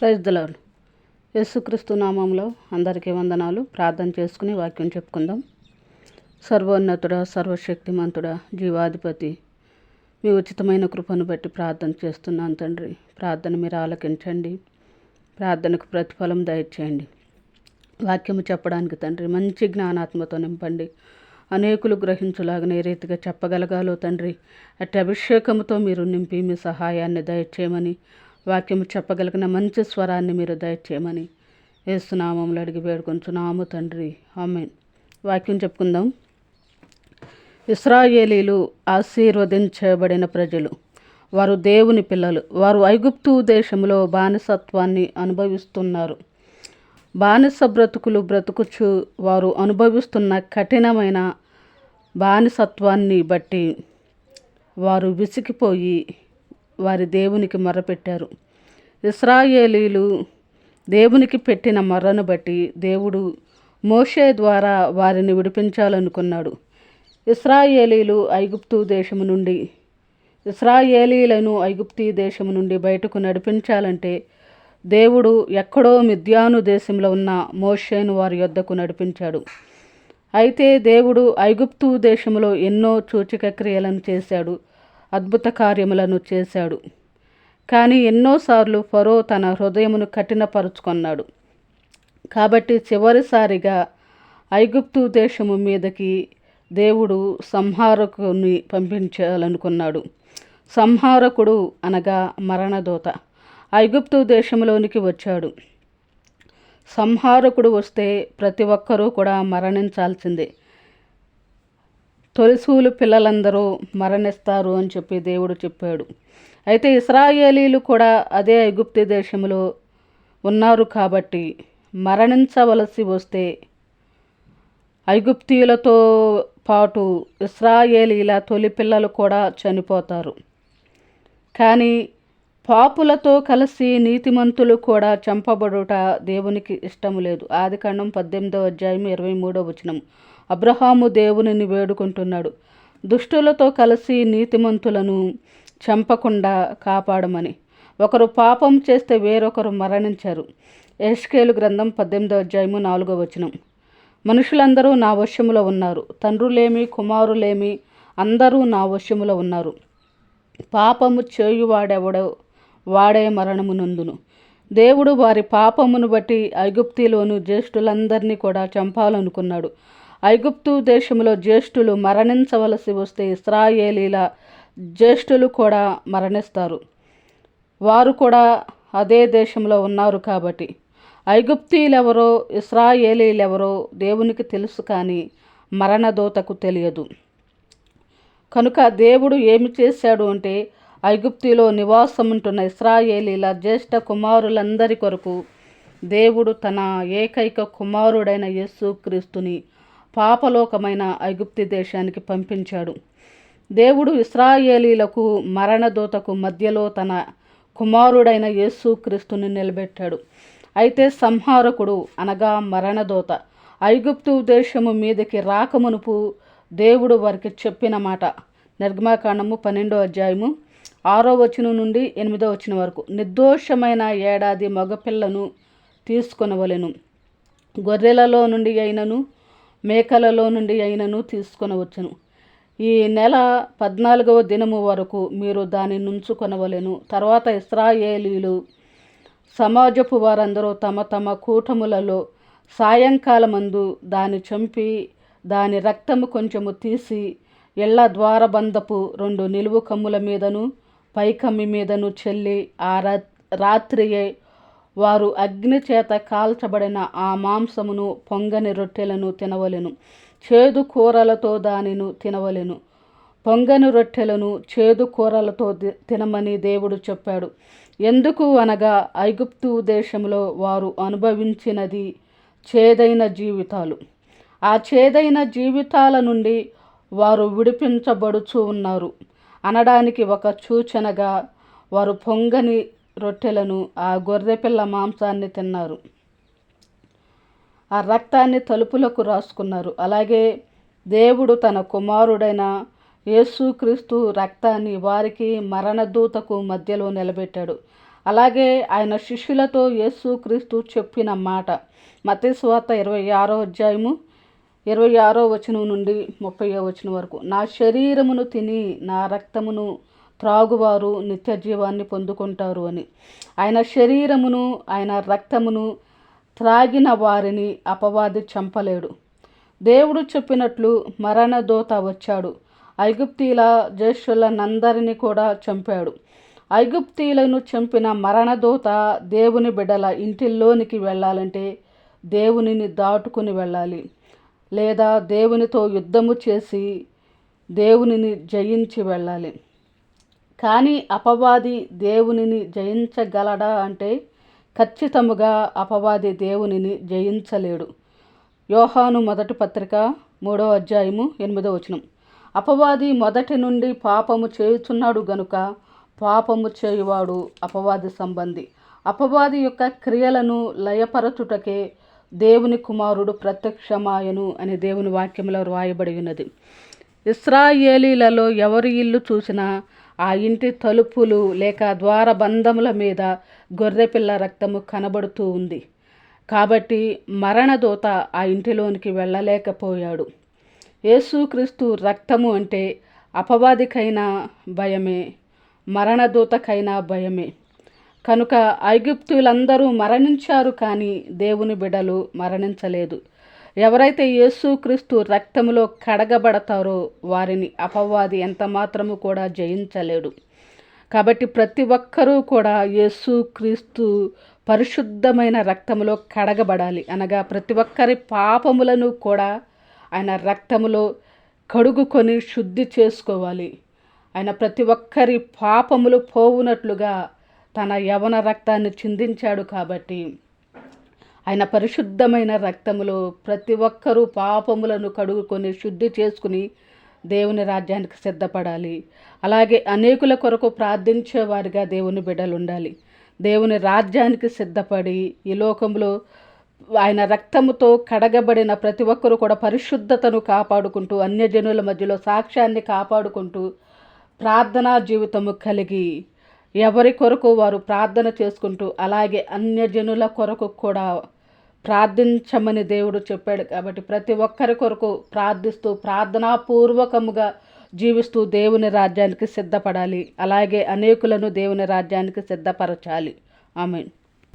Praise దలాడు యేసుక్రీస్తు నామంలో అందరికీ వందనాలు. ప్రార్థన చేసుకుని వాక్యం చెప్పుకుందాం. సర్వోన్నతుడ సర్వశక్తిమంతుడ జీవాధిపతి మీ ఉచితమైన కృపను బట్టి ప్రార్థన చేస్తున్నాను తండ్రి. ప్రార్థన మీరు ఆలకించండి. ప్రార్థనకు ప్రతిఫలం దయచేయండి. వాక్యము చెప్పడానికి తండ్రి మంచి జ్ఞానాత్మతో నింపండి. అనేకులు గ్రహించులాగానే ఏ రీతిగా చెప్పగలగాలో తండ్రి. అట్టి అభిషేకముతో మీరు నింపి మీ సహాయాన్ని దయచేయమని వాక్యము చెప్పగలిగిన మంచి స్వరాన్ని మీరు దయచేయమని ఏసునామంలో అడిగి వేడుకొంచున్నాము తండ్రి. ఆమె వాక్యం చెప్పుకుందాం. ఇస్రాయేలీలు ఆశీర్వదించబడిన ప్రజలు వారు దేవుని పిల్లలు వారు ఐగుప్తు దేశంలో బానిసత్వాన్ని అనుభవిస్తున్నారు. బానిస బ్రతుకులు బ్రతుకుచు వారు అనుభవిస్తున్న కఠినమైన బానిసత్వాన్ని బట్టి వారు విసిగిపోయి వారి దేవునికి మొరపెట్టారు. ఇస్రాయేలీలు దేవునికి పెట్టిన మొర్రను బట్టి దేవుడు మోషే ద్వారా వారిని విడిపించాలనుకున్నాడు. ఇస్రాయేలీలు ఐగుప్తు దేశము నుండి ఇస్రాయేలీలను ఐగుప్తీ దేశము నుండి బయటకు నడిపించాలంటే దేవుడు ఎక్కడో మిద్యాను దేశంలో ఉన్న మోషేను వారి యొద్దకు నడిపించాడు. అయితే దేవుడు ఐగుప్తు దేశంలో ఎన్నో సూచక క్రియలను చేశాడు. అద్భుత కార్యములను చేశాడు. కానీ ఎన్నోసార్లు ఫరో తన హృదయమును కఠినపరుచుకున్నాడు. కాబట్టి చివరిసారిగా ఐగుప్తు దేశము మీదకి దేవుడు సంహారకుని పంపించాలనుకున్నాడు. సంహారకుడు అనగా మరణదోత. ఐగుప్తు దేశంలోనికి వచ్చాడు. సంహారకుడు వస్తే ప్రతి ఒక్కరూ కూడా మరణించాల్సిందే. తొలిసూలు పిల్లలందరూ మరణిస్తారు అని చెప్పి దేవుడు చెప్పాడు. అయితే ఇస్రాయేలీలు కూడా అదే ఐగుప్తి దేశంలో ఉన్నారు కాబట్టి మరణించవలసి వస్తే ఐగుప్తీయులతో పాటు ఇస్రాయేలీల తొలి పిల్లలు కూడా చనిపోతారు. కానీ పాపులతో కలిసి నీతిమంతులు కూడా చంపబడుట దేవునికి ఇష్టము లేదు. ఆది కాండం పద్దెనిమిదో అధ్యాయం ఇరవై మూడో వచనం. అబ్రహాము దేవునిని వేడుకుంటున్నాడు. దుష్టులతో కలిసి నీతిమంతులను చంపకుండా కాపాడమని. ఒకరు పాపం చేస్తే వేరొకరు మరణించారు. ఎస్కేలు గ్రంథం పద్దెనిమిదో అధ్యాయము నాలుగో వచనం. మనుషులందరూ నా వశములో ఉన్నారు. తండ్రులేమి కుమారులేమి అందరూ నా వశములో ఉన్నారు. పాపము చేయువాడెవడో వాడే మరణము నందును. దేవుడు వారి పాపమును బట్టి ఐగుప్తిలోను జ్యేష్ఠులందరినీ కూడా చంపాలనుకున్నాడు. ఐగుప్తు దేశంలో జ్యేష్ఠులు మరణించవలసి వస్తే ఇస్రాయేలీల జ్యేష్ఠులు కూడా మరణిస్తారు. వారు కూడా అదే దేశంలో ఉన్నారు కాబట్టి. ఐగుప్తీలెవరో ఇస్రాయేలీలెవరో దేవునికి తెలుసు కానీ మరణదోతకు తెలియదు. కనుక దేవుడు ఏమి చేశాడు అంటే ఐగుప్తిలో నివాసముంటున్న ఇస్రాయేలీల జ్యేష్ఠ కుమారులందరి కొరకు దేవుడు తన ఏకైక కుమారుడైన యేసుక్రీస్తుని పాపలోకమైన ఐగుప్తి దేశానికి పంపించాడు. దేవుడు ఇస్రాయేలీలకు మరణదూతకు మధ్యలో తన కుమారుడైన యేసుక్రీస్తుని నిలబెట్టాడు. అయితే సంహారకుడు అనగా మరణదోత ఐగుప్తు దేశము మీదకి రాకమునుపు దేవుడు వారికి చెప్పిన మాట. నిర్గమాకాండము పన్నెండో అధ్యాయము ఆరో వచనం నుండి ఎనిమిదో వచనం వరకు. నిర్దోషమైన ఏడాది మగపిల్లను తీసుకొనవలెను. గొర్రెలలో నుండి అయినను మేకలలో నుండి అయినను తీసుకొనవచ్చును. ఈ నెల పద్నాలుగవ దినము వరకు మీరు దాన్ని నుంచుకొనవలెను తర్వాత ఇస్రాయేలీలు సమాజపు వారందరూ తమ తమ కూటములలో సాయంకాలమందు దాన్ని చంపి దాని రక్తము కొంచెము తీసి ఇళ్ళ ద్వారబంధపు రెండు నిలువు కమ్ముల మీదను పైకమ్మి మీదను చెల్లి ఆ రాత్రియే వారు అగ్ని చేత కాల్చబడిన ఆ మాంసమును పొంగని రొట్టెలను తినవలెను. చేదు కూరలతో దానిను తినవలెను. పొంగని రొట్టెలను చేదు కూరలతో తినమని దేవుడు చెప్పాడు. ఎందుకు అనగా ఐగుప్తు దేశంలో వారు అనుభవించినది చేదైన జీవితాలు. ఆ చేదైన జీవితాల నుండి వారు విడిపించబడుచు ఉన్నారు. అనడానికి ఒక సూచనగా వారు పొంగని రొట్టెలను ఆ గొర్రెపిల్ల మాంసాన్ని తిన్నారు. ఆ రక్తాన్ని తలుపులకు రాసుకున్నారు. అలాగే దేవుడు తన కుమారుడైన యేసుక్రీస్తు రక్తాన్ని వారికి మరణదూతకు మధ్యలో నిలబెట్టాడు. అలాగే ఆయన శిష్యులతో యేసుక్రీస్తు చెప్పిన మాట మతేశ్వాత ఇరవై ఆరో అధ్యాయము ఇరవై ఆరో వచనం నుండి ముప్పై వచనం వరకు. నా శరీరమును తిని నా రక్తమును త్రాగువారు నిత్యజీవాన్ని పొందుకుంటారు అని. ఆయన శరీరమును ఆయన రక్తమును త్రాగిన వారిని అపవాది చంపలేడు. దేవుడు చెప్పినట్లు మరణదోత వచ్చాడు. ఐగుప్తీల జ్యేష్ఠులనందరినీ కూడా చంపాడు. ఐగుప్తీలను చంపిన మరణదూత దేవుని బిడ్డల ఇంటిల్లోనికి వెళ్ళాలంటే దేవునిని దాటుకుని వెళ్ళాలి. లేదా దేవునితో యుద్ధము చేసి దేవునిని జయించి వెళ్ళాలి. కానీ అపవాది దేవునిని జయించగలడా అంటే ఖచ్చితముగా అపవాది దేవునిని జయించలేడు. యోహాను మొదటి పత్రిక మూడో అధ్యాయము ఎనిమిదో వచనం. అపవాది మొదటి నుండి పాపము చేయుచున్నాడు గనుక పాపము చేయువాడు అపవాది సంబంధి. అపవాది యొక్క క్రియలను లయపరచుటకే దేవుని కుమారుడు ప్రత్యక్షమాయను అని దేవుని వాక్యంలో వ్రాయబడి ఉన్నది. ఇస్రాయేలీలలో ఎవరి ఇల్లు చూసినా ఆ ఇంటి తలుపులు లేక ద్వారబంధముల మీద గొర్రెపిల్ల రక్తము కనబడుతూ ఉంది. కాబట్టి మరణదూత ఆ ఇంటిలోనికి వెళ్ళలేకపోయాడు. యేసుక్రీస్తు రక్తము అంటే అపవాదికైనా భయమే మరణదూతకైనా భయమే. కనుక ఐగుప్తులందరూ మరణించారు కానీ దేవుని బిడలు మరణించలేదు. ఎవరైతే యేసుక్రీస్తు రక్తములో కడగబడతారో వారిని అపవాది ఎంత మాత్రము కూడా జయించలేడు. కాబట్టి ప్రతి ఒక్కరూ కూడా యేసుక్రీస్తు పరిశుద్ధమైన రక్తములో కడగబడాలి. అనగా ప్రతి ఒక్కరి పాపములను కూడా ఆయన రక్తములో కడుగుకొని శుద్ధి చేసుకోవాలి. ఆయన ప్రతి ఒక్కరి పాపములు పోవునట్లుగా తన యవన రక్తాన్ని చిందించాడు కాబట్టి ఆయన పరిశుద్ధమైన రక్తములో ప్రతి ఒక్కరూ పాపములను కడుగుకొని శుద్ధి చేసుకుని దేవుని రాజ్యానికి సిద్ధపడాలి. అలాగే అనేకుల కొరకు ప్రార్థించేవారిగా దేవుని బిడ్డలు ఉండాలి దేవుని రాజ్యానికి సిద్ధపడి ఈ లోకంలో ఆయన రక్తముతో కడగబడిన ప్రతి ఒక్కరూ కూడా పరిశుద్ధతను కాపాడుకుంటూ అన్యజనుల మధ్యలో సాక్ష్యాన్ని కాపాడుకుంటూ ప్రార్థనా జీవితము కలిగి ఎవరి కొరకు వారు ప్రార్థన చేసుకుంటూ అలాగే అన్యజనుల కొరకు కూడా ప్రార్థించమని దేవుడు చెప్పాడు కాబట్టి ప్రతి ఒక్కరి కొరకు ప్రార్థిస్తూ ప్రార్థనాపూర్వకముగా జీవిస్తూ దేవుని రాజ్యానికి సిద్ధపడాలి. అలాగే అనేకులను దేవుని రాజ్యానికి సిద్ధపరచాలి. ఆమె